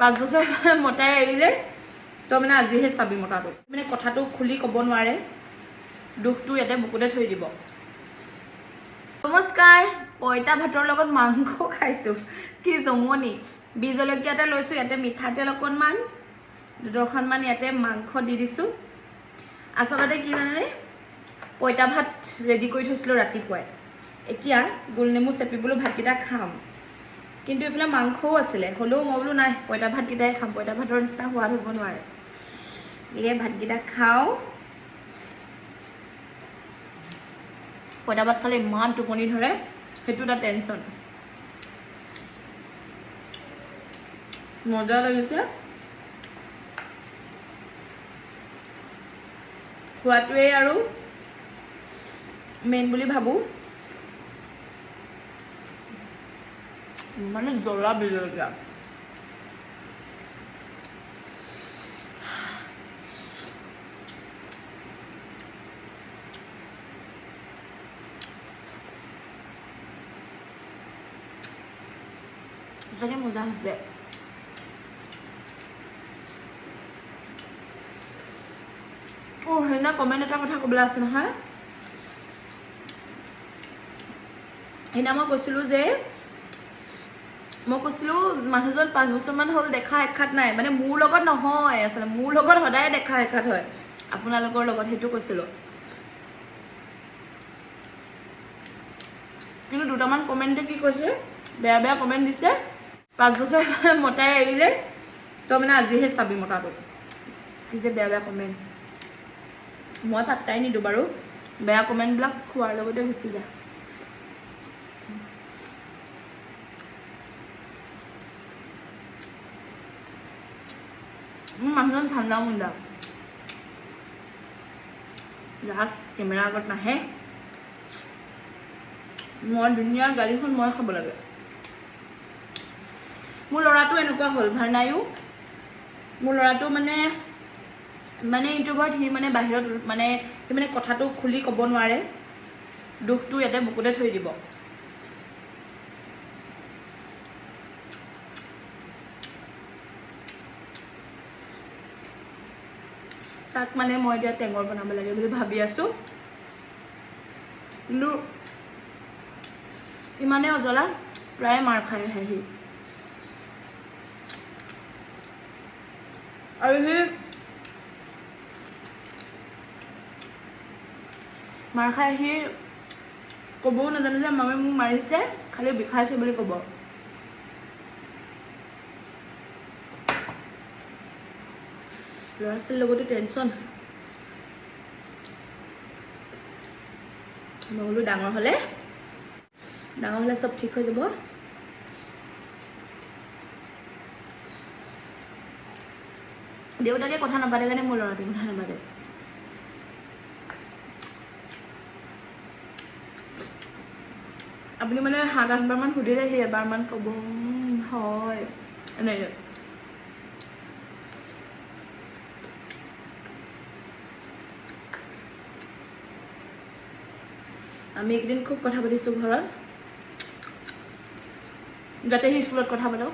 পাঁচ বছৰ মতাই এৰিলে। তই মানে আজিহে চাবি মতাটো। মানে কথাটো খুলি ক'ব নোৱাৰে। দুখটো ইয়াতে বুকুতে থৈ দিব। নমস্কাৰ পইতা ভাতৰ লগত মাংস খাইছোঁ। কি জমনি। বি জলকীয়া এটা লৈছোঁ ইয়াতে মিঠাতেল অকণমান। দুডৰখনমান ইয়াতে মাংস দি দিছোঁ। আচলতে কি জানেনে? পইতা ভাত ৰেডি কৰি থৈছিলোঁ ৰাতিপুৱাই। এতিয়া গোলনেমু চেপি বোলো ভাতকেইটা খাম। কিন্তু এইফালে মাংসও আছিলে হ'লেও মই বোলো নাই পইতা ভাতকেইটাই খাম পইতা ভাতৰ নিচিনা সোৱাদ হ'ব নোৱাৰে। গতিকে ভাতকেইটা খাওঁ। পইতা ভাত খালে ইমান টোপনি ধৰে সেইটো এটা টেনশ্যন মজা লাগিছে। খোৱাটোৱেই আৰু মেইন বুলি ভাবোঁ। মানে জ্বলা বিজলকীয়া সঁচাকৈ মজা হৈছে অঁ সেইদিনা কমেণ্ট এটা কথা ক'বলৈ আছে নহয় সেইদিনা মই কৈছিলোঁ যে মই কৈছিলোঁ মানুহজন পাঁচ বছৰমান হ'ল দেখা এখাত নাই। মানে মোৰ লগত নহয় আচলতে মোৰ লগত সদায় দেখা এখাত হয়। আপোনালোকৰ লগত সেইটো কৈছিলোঁ। কিন্তু দুটামান কমেণ্টে কি কৈছে? বেয়া বেয়া কমেণ্ট দিছে। পাঁচ বছৰ মতাই এৰিলে তই মানে আজিহে চাবি মতাটো। কি যে বেয়া বেয়া কমেণ্ট। মই পাত্তাই নিদিওঁ বাৰু। বেয়া কমেণ্টবিলাক খোৱাৰ লগতে গুচি যায়। মানুহজন ঠাণ্ডা মুণ্ডা। লাষ্ট কেমেৰা আগত নাহে। মই ধুনীয়াৰ গাড়ীখন মই খাব লাগে। মোৰ ল'ৰাটো এনেকুৱা হ'ল ভাৰনায়ো মোৰ ল'ৰাটো মানে মানে ইণ্ট্ৰভাৰ্ট সি মানে বাহিৰত মানে সি মানে কথাটো খুলি ক'ব নোৱাৰে। দুখটো ইয়াতে বুকুতে থৈ দিব। তাক মানে মই এতিয়া টেঙৰ বনাব লাগে বুলি ভাবি আছোঁ। কিন্তু ইমানে অজলা প্ৰায় মাৰ খাই আহে সি। আৰু সি মাৰ খাই আহি ক'বও নাজানে যে মামে মোক মাৰিছে খালি বিষাইছে বুলি ক'ব। ল'ৰা ছোৱালীৰ লগতো টেনশ্যন মই বোলো ডাঙৰ হ'লে ডাঙৰ হ'লে চব ঠিক হৈ যাব। দেউতাকে কথা নাপাতে কাৰণে মোৰ ল'ৰাটোৱে কথা নাপাতে। আপুনি মানে সাত আঠবাৰমান সুধিলে সি এবাৰমান ক'ব "উম, হয়। এনেকৈ। আমি এইকেইদিন খুব কথা পাতিছোঁ ঘৰত যাতে সি স্কুলত কথা পাতক।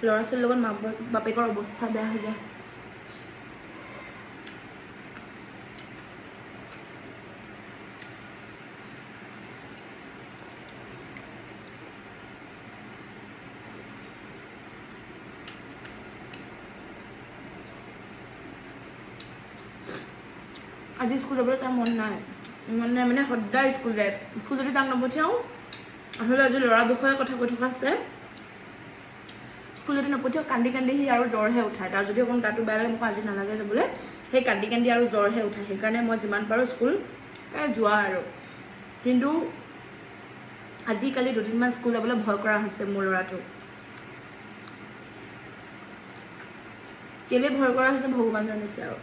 ল'ৰা ছোৱালীৰ লগত মাক বাপ- বাপেকৰ অৱস্থা বেয়া হৈ যায়। আজি স্কুল যাবলৈ তাৰ মন নাই। মানে মানে সদায় স্কুল যায়। স্কুল যদি তাক নপঠিয়াওঁ আচলতে আজি ল'ৰাৰ বিষয়ে কথা কৈ থকা আছে। স্কুল যদি নপঠিয়াওঁ কান্দি কান্দি সি আৰু জ্বৰহে উঠায়। তাৰ যদি অকণ গাটো বেয়া লাগে মোক আজি নালাগে যাবলৈ। সেই কান্দি কান্দি আৰু জ্বৰহে উঠায়। সেইকাৰণে মই যিমান পাৰোঁ স্কুল যোৱা আৰু। কিন্তু আজিকালি দুদিনমান স্কুল যাবলৈ ভয় কৰা হৈছে মোৰ ল'ৰাটো কেলৈ ভয় কৰা হৈছে ভগৱান জানিছে আৰু।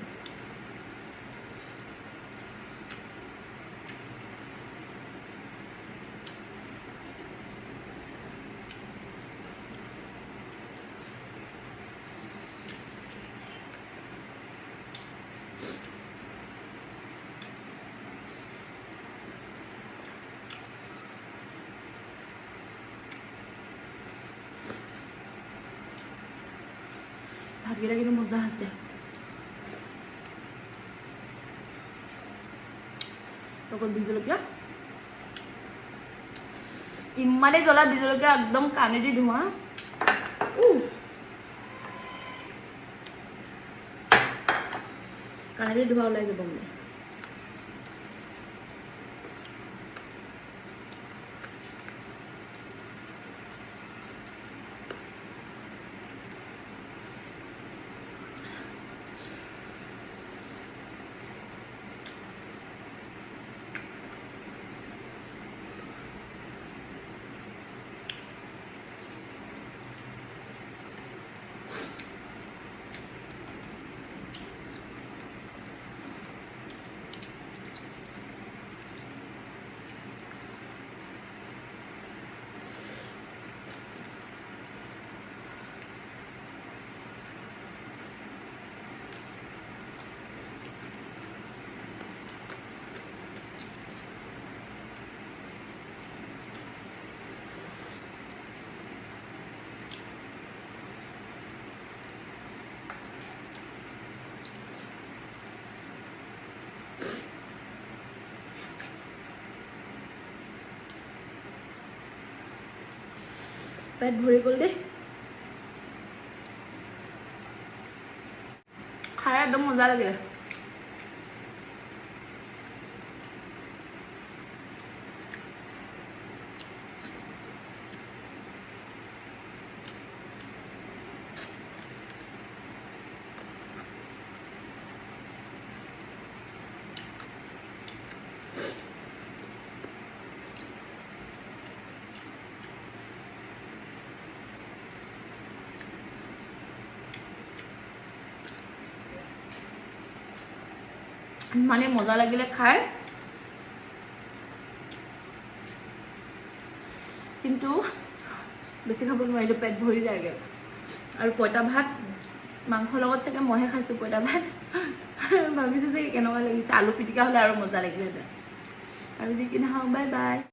ভাতকেইটা কিন্তু মজা আছে লগত বীজ জলকীয়া ইমানেই জ্বলা বীজ জলকীয়া একদম কাণেদি ধোৱা উহ। কাণেদি ধোৱা ওলাই যাব মানে পেট ভৰি গ'ল দেই খাই একদম মজা লাগিলে ইমানেই মজা লাগিলে খাই। কিন্তু বেছি খাব নোৱাৰিলোঁ পেট ভৰি যায়গৈ। আৰু পঁইতা ভাত মাংসৰ লগত চাগে মইহে খাইছোঁ পঁইতা ভাত। ভাবিছোঁ চাগে কেনেকুৱা লাগিছে আলু পিটিকা হ'লে আৰু মজা লাগিলেহেঁতেন আৰু যি কি নহওক বাই বাই।